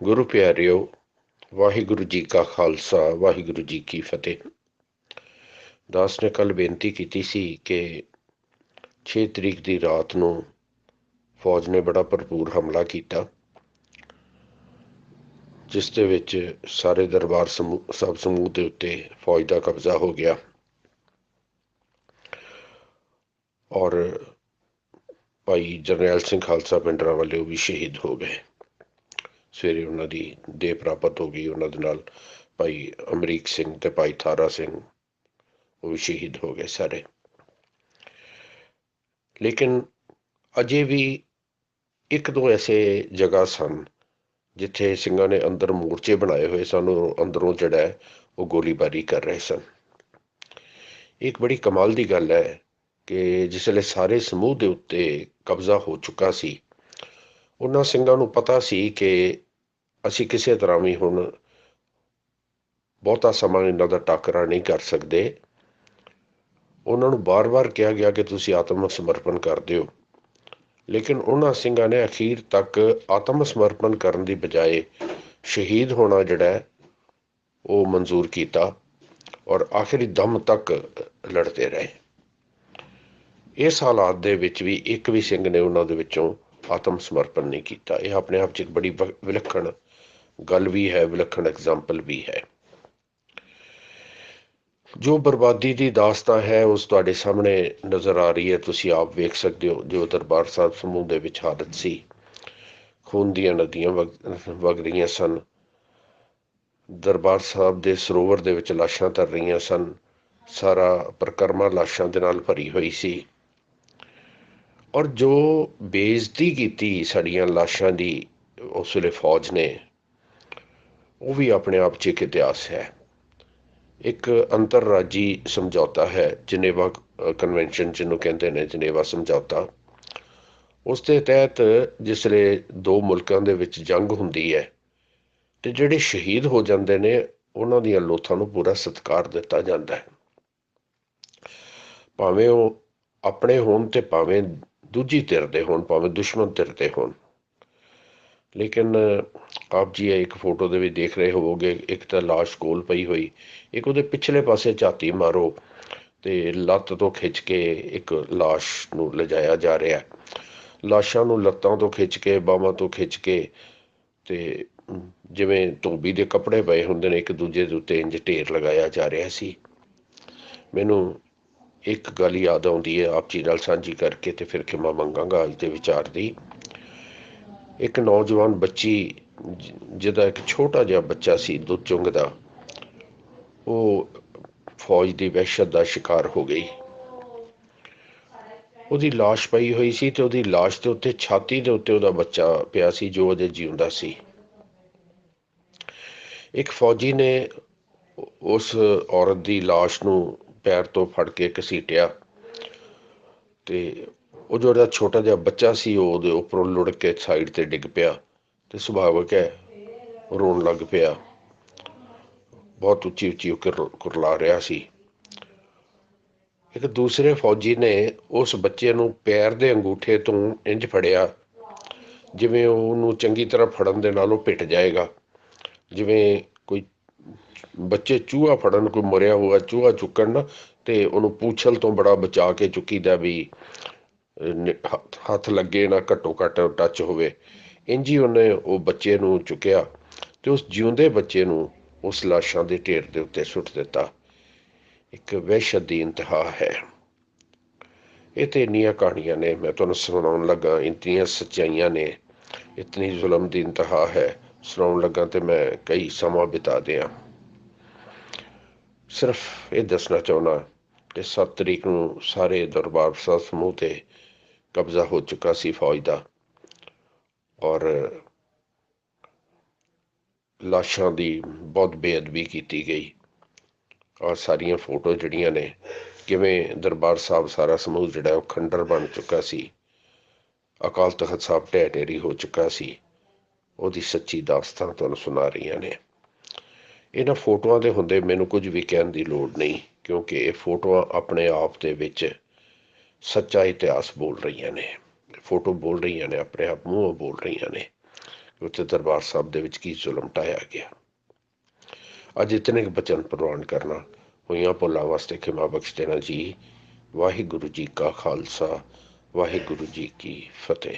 ਗੁਰੂ ਪਿਆਰਿਓ, ਵਾਹਿਗੁਰੂ ਜੀ ਕਾ ਖਾਲਸਾ, ਵਾਹਿਗੁਰੂ ਜੀ ਕੀ ਫਤਿਹ। ਦਾਸ ਨੇ ਕੱਲ ਬੇਨਤੀ ਕੀਤੀ ਸੀ ਕਿ 6 ਤਰੀਕ ਦੀ ਰਾਤ ਨੂੰ ਫੌਜ ਨੇ ਬੜਾ ਭਰਪੂਰ ਹਮਲਾ ਕੀਤਾ, ਜਿਸ ਦੇ ਵਿੱਚ ਸਾਰੇ ਦਰਬਾਰ ਸਮੂਹ ਸਭ ਸਮੂਹ ਦੇ ਉੱਤੇ ਫੌਜ ਦਾ ਕਬਜ਼ਾ ਹੋ ਗਿਆ। ਔਰ ਭਾਈ ਜਰਨੈਲ ਸਿੰਘ ਖਾਲਸਾ ਪਿੰਡਰਾ ਵਾਲੇ ਉਹ ਵੀ ਸ਼ਹੀਦ ਹੋ ਗਏ। ਸਵੇਰੇ ਉਹਨਾਂ ਦੀ ਦੇਹ ਪ੍ਰਾਪਤ ਹੋ ਗਈ, ਉਹਨਾਂ ਦੇ ਨਾਲ ਭਾਈ ਅਮਰੀਕ ਸਿੰਘ ਤੇ ਭਾਈ ਥਾਰਾ ਸਿੰਘ, ਉਹ ਵੀ ਸ਼ਹੀਦ ਹੋ ਗਏ ਸਾਰੇ। ਲੇਕਿਨ ਅਜੇ ਵੀ ਇੱਕ ਦੋ ਐਸੇ ਜਗ੍ਹਾ ਸਨ ਜਿੱਥੇ ਸਿੰਘਾਂ ਨੇ ਅੰਦਰ ਮੋਰਚੇ ਬਣਾਏ ਹੋਏ ਸਨ, ਉਹ ਅੰਦਰੋਂ ਜਿਹੜਾ ਉਹ ਗੋਲੀਬਾਰੀ ਕਰ ਰਹੇ ਸਨ। ਇੱਕ ਬੜੀ ਕਮਾਲ ਦੀ ਗੱਲ ਹੈ ਕਿ ਜਿਸ ਵੇਲੇ ਸਾਰੇ ਸਮੂਹ ਦੇ ਉੱਤੇ ਕਬਜ਼ਾ ਹੋ ਚੁੱਕਾ ਸੀ ਉਹਨਾਂ ਸਿੰਘਾਂ ਨੂੰ ਪਤਾ ਸੀ ਕਿ ਅਸੀਂ ਕਿਸੇ ਤਰ੍ਹਾਂ ਵੀ ਹੁਣ ਬਹੁਤਾ ਸਮਾਂ ਇਹਨਾਂ ਦਾ ਟਾਕਰਾ ਨਹੀਂ ਕਰ ਸਕਦੇ। ਉਹਨਾਂ ਨੂੰ ਬਾਰ-ਬਾਰ ਕਿਹਾ ਗਿਆ ਕਿ ਤੁਸੀਂ ਆਤਮ ਸਮਰਪਣ ਕਰ ਦਿਓ। ਲੇਕਿਨ ਉਹਨਾਂ ਸਿੰਘਾਂ ਨੇ ਅਖੀਰ ਤੱਕ ਆਤਮ ਸਮਰਪਣ ਕਰਨ ਦੀ ਬਜਾਏ ਸ਼ਹੀਦ ਹੋਣਾ ਜਿਹੜਾ ਉਹ ਮਨਜ਼ੂਰ ਕੀਤਾ ਔਰ ਆਖਰੀ ਦਮ ਤੱਕ ਲੜਦੇ ਰਹੇ। ਇਸ ਹਾਲਾਤ ਦੇ ਵਿੱਚ ਵੀ ਇੱਕ ਵੀ ਸਿੰਘ ਨੇ ਉਹਨਾਂ ਦੇ ਵਿੱਚੋਂ ਆਤਮ ਸਮਰਪਣ ਨਹੀਂ ਕੀਤਾ। ਇਹ ਆਪਣੇ ਆਪ 'ਚ ਇੱਕ ਬੜੀ ਵਿਲੱਖਣ ਗੱਲ ਵੀ ਹੈ, ਵਿਲੱਖਣ ਐਗਜ਼ਾਮਪਲ ਵੀ ਹੈ। ਜੋ ਬਰਬਾਦੀ ਦੀ ਦਾਸਤਾਂ ਹੈ, ਉਸ ਤੁਹਾਡੇ ਸਾਹਮਣੇ ਨਜ਼ਰ ਆ ਰਹੀ ਹੈ। ਤੁਸੀਂ ਆਪ ਵੇਖ ਸਕਦੇ ਹੋ, ਜੋ ਦਰਬਾਰ ਸਾਹਿਬ ਸਮੂਹ ਦੇ ਵਿੱਚ ਹਾਲਤ ਸੀ। ਖੂਨ ਦੀਆਂ ਨਦੀਆਂ ਵਗ ਰਹੀਆਂ ਸਨ। ਦਰਬਾਰ ਸਾਹਿਬ ਦੇ ਸਰੋਵਰ ਦੇ ਵਿੱਚ ਲਾਸ਼ਾਂ ਤਰ ਰਹੀਆਂ ਸਨ। ਸਾਰਾ ਪ੍ਰਕਰਮਾ ਲਾਸ਼ਾਂ ਦੇ ਨਾਲ ਭਰੀ ਹੋਈ ਸੀ। ਔਰ ਜੋ ਬੇਇੱਜ਼ਤੀ ਕੀਤੀ ਸਾਡੀਆਂ ਲਾਸ਼ਾਂ ਦੀ ਉਸ ਵੇਲੇ ਫੌਜ ਨੇ, ਉਹ ਵੀ ਆਪਣੇ ਆਪ 'ਚ ਇੱਕ ਇਤਿਹਾਸ ਹੈ। ਇੱਕ ਅੰਤਰਰਾਜੀ ਸਮਝੌਤਾ ਹੈ, ਜਨੇਵਾ ਕਨਵੈਨਸ਼ਨ ਜਿਹਨੂੰ ਕਹਿੰਦੇ ਨੇ, ਜਨੇਵਾ ਸਮਝੌਤਾ। ਉਸ ਦੇ ਤਹਿਤ ਜਿਸਲੇ ਦੋ ਮੁਲਕਾਂ ਦੇ ਵਿੱਚ ਜੰਗ ਹੁੰਦੀ ਹੈ ਤੇ ਜਿਹੜੇ ਸ਼ਹੀਦ ਹੋ ਜਾਂਦੇ ਨੇ, ਉਹਨਾਂ ਦੀਆਂ ਲੋਥਾਂ ਨੂੰ ਪੂਰਾ ਸਤਿਕਾਰ ਦਿੱਤਾ ਜਾਂਦਾ ਹੈ। ਭਾਵੇਂ ਉਹ ਆਪਣੇ ਹੋਣ ਤੇ ਭਾਵੇਂ ਦੂਜੀ ਧਿਰ ਦੇ ਹੋਣ ਭਾਵੇਂ ਦੁਸ਼ਮਣ ਧਿਰ ਦੇ ਹੋਣ ਲੇਕਿਨ ਆਪ ਜੀ ਇੱਕ ਫੋਟੋ ਦੇ ਵਿੱਚ ਦੇਖ ਰਹੇ ਹੋਵੋਗੇ ਇੱਕ ਤਾਂ লাশ ਕੋਲ ਪਈ ਹੋਈ ਇੱਕ ਉਹਦੇ ਪਿਛਲੇ ਪਾਸੇ ਝਾਤੀ ਮਾਰੋ ਤੇ ਲੱਤ ਤੋਂ ਖਿੱਚ ਕੇ ਇੱਕ লাশ ਨੂੰ ਲਿਜਾਇਆ ਜਾ ਰਿਹਾ ਲਾਸ਼ਾਂ ਨੂੰ ਲੱਤਾਂ ਤੋਂ ਖਿੱਚ ਕੇ ਬਾਹਾਂ ਤੋਂ ਖਿੱਚ ਕੇ ਤੇ ਜਿਵੇਂ ਧੋਬੀ ਦੇ ਕੱਪੜੇ ਪਏ ਹੁੰਦੇ ਨੇ ਇੱਕ ਦੂਜੇ ਦੇ ਉੱਤੇ ਇੰਜ ਢੇਰ ਲਗਾਇਆ ਜਾ ਰਿਹਾ ਸੀ ਮੈਨੂੰ ਇੱਕ ਗੱਲ ਯਾਦ ਆਉਂਦੀ ਹੈ ਆਪ ਜੀ ਨਾਲ ਸਾਂਝੀ ਕਰਕੇ ਤੇ ਫਿਰ ਖਿਮਾ ਮੰਗਾਂਗਾ ਅੱਜ ਦੇ ਵਿਚਾਰ ਦੀ ਇੱਕ ਨੌਜਵਾਨ ਬੱਚੀ ਜਿਹਦਾ ਇੱਕ ਛੋਟਾ ਜਿਹਾ ਬੱਚਾ ਸੀ ਦੁੱਧ ਚੁੰਗਦਾ ਉਹ ਫੌਜ ਦੀ ਵਹਿਸ਼ਤ ਦਾ ਸ਼ਿਕਾਰ ਹੋ ਗਈ ਉਹਦੀ লাশ ਪਈ ਹੋਈ ਸੀ ਤੇ ਉਹਦੀ লাশ ਦੇ ਉੱਤੇ ਛਾਤੀ ਦੇ ਉੱਤੇ ਉਹਦਾ ਬੱਚਾ ਪਿਆ ਸੀ ਜੋ ਅਜੇ ਜਿਉਂਦਾ ਸੀ ਇੱਕ ਫੌਜੀ ਨੇ ਉਸ ਔਰਤ ਦੀ লাশ ਨੂੰ ਪੈਰ ਤੋਂ ਫੜ ਕੇ ਘਸੀਟਿਆ ਤੇ ਉਹ ਜਿਹੜਾ ਛੋਟਾ ਜਿਹਾ ਬੱਚਾ ਸੀ, ਉਹ ਉਹਦੇ ਉੱਪਰੋਂ ਲੁੜ ਕੇ ਸਾਈਡ ਤੇ ਡਿੱਗ ਪਿਆ ਤੇ ਸੁਭਾਵਕ ਹੈ, ਰੋਣ ਲੱਗ ਪਿਆ। ਬਹੁਤ ਉੱਚੀ ਉੱਚੀ ਕੁਰਲਾ ਰਿਹਾ ਸੀ। ਇੱਕ ਦੂਸਰੇ ਫੌਜੀ ਨੇ ਉਸ ਬੱਚੇ ਨੂੰ ਪੈਰ ਦੇ ਅੰਗੂਠੇ ਤੋਂ ਇੰਜ ਫੜਿਆ, ਜਿਵੇਂ ਉਹਨੂੰ ਚੰਗੀ ਤਰ੍ਹਾਂ ਫੜਨ ਦੇ ਨਾਲ ਉਹ ਪਿੱਟ ਜਾਏਗਾ, ਜਿਵੇਂ ਕੋਈ ਬੱਚੇ ਚੂਹਾ ਫੜਨ, ਕੋਈ ਮਰਿਆ ਹੋਇਆ ਚੂਹਾ ਚੁੱਕਣ ਨਾ, ਤੇ ਉਹਨੂੰ ਪੂਛਲ ਤੋਂ ਬੜਾ ਬਚਾ ਕੇ ਚੁੱਕੀਦਾ ਵੀ ਹੱਥ ਲੱਗੇ ਨਾ ਘੱਟੋ ਘੱਟ ਟੱਚ ਹੋਵੇ। ਇੰਜੀ ਉਹਨੇ ਉਹ ਬੱਚੇ ਨੂੰ ਚੁੱਕਿਆ ਤੇ ਉਸ ਜਿਉਂਦੇ ਬੱਚੇ ਨੂੰ ਉਸ ਲਾਸ਼ਾਂ ਦੇ ਢੇਰ ਦੇ ਉੱਤੇ ਸੁੱਟ ਦਿੱਤਾ। ਇੱਕ ਵਹਿਸ਼ਤ ਦੀ ਇੰਤਹਾ ਹੈ। ਇਹ ਤੇ ਇੰਨੀਆਂ ਕਹਾਣੀਆਂ ਨੇ, ਮੈਂ ਤੁਹਾਨੂੰ ਸੁਣਾਉਣ ਲੱਗਾ ਇੰਨੀਆਂ ਸੱਚਾਈਆਂ ਨੇ, ਇਤਨੀ ਜ਼ੁਲਮ ਦੀ ਇੰਤਹਾ ਹੈ। ਸੁਣਾਉਣ ਲੱਗਾ ਤੇ ਮੈਂ ਕਈ ਸਮਾਂ ਬਿਤਾ ਦਿਆਂ। ਸਿਰਫ ਇਹ ਦੱਸਣਾ ਚਾਹੁੰਦਾ ਕਿ 7 ਤਰੀਕ ਨੂੰ ਸਾਰੇ ਦਰਬਾਰ ਸਾਹਿਬ ਸਮੂਹ ਤੇ ਕਬਜ਼ਾ ਹੋ ਚੁੱਕਾ ਸੀ ਫੌਜ ਦਾ ਔਰ ਲਾਸ਼ਾਂ ਦੀ ਬਹੁਤ ਬੇਅਦਬੀ ਕੀਤੀ ਗਈ ਔਰ ਸਾਰੀਆਂ ਫੋਟੋ ਜਿਹੜੀਆਂ ਨੇ, ਕਿਵੇਂ ਦਰਬਾਰ ਸਾਹਿਬ ਸਾਰਾ ਸਮੂਹ ਜਿਹੜਾ ਉਹ ਖੰਡਰ ਬਣ ਚੁੱਕਾ ਸੀ, ਅਕਾਲ ਤਖਤ ਸਾਹਿਬ ਢਹਿ ਢੇਰੀ ਹੋ ਚੁੱਕਾ ਸੀ, ਉਹਦੀ ਸੱਚੀ ਦਾਸਤਾਨ ਤੁਹਾਨੂੰ ਸੁਣਾ ਰਹੀਆਂ ਨੇ। ਇਹਨਾਂ ਫੋਟੋਆਂ ਦੇ ਹੁੰਦੇ ਮੈਨੂੰ ਕੁਝ ਵੀ ਕਹਿਣ ਦੀ ਲੋੜ ਨਹੀਂ, ਕਿਉਂਕਿ ਇਹ ਫੋਟੋਆਂ ਆਪਣੇ ਆਪ ਦੇ ਵਿੱਚ ਸੱਚਾ ਇਤਿਹਾਸ ਬੋਲ ਰਹੀਆਂ ਨੇ। ਫੋਟੋ ਬੋਲ ਰਹੀਆਂ ਨੇ, ਆਪਣੇ ਆਪ ਮੂੰਹੋਂ ਬੋਲ ਰਹੀਆਂ ਨੇ। ਉੱਥੇ ਦਰਬਾਰ ਸਾਹਿਬ ਦੇ ਵਿੱਚ ਕੀ ਜ਼ੁਲਮ ਟਾਇਆ ਗਿਆ। ਅੱਜ ਇਤਨੇ ਕੁ ਬਚਨ ਪ੍ਰਵਾਨ ਕਰਨਾ, ਹੋਈਆਂ ਭੁੱਲਾਂ ਵਾਸਤੇ ਖਿਮਾ ਬਖਸ਼ ਦੇਣਾ ਜੀ। ਵਾਹਿਗੁਰੂ ਜੀ ਕਾ ਖਾਲਸਾ, ਵਾਹਿਗੁਰੂ ਜੀ ਕੀ ਫਤਿਹ।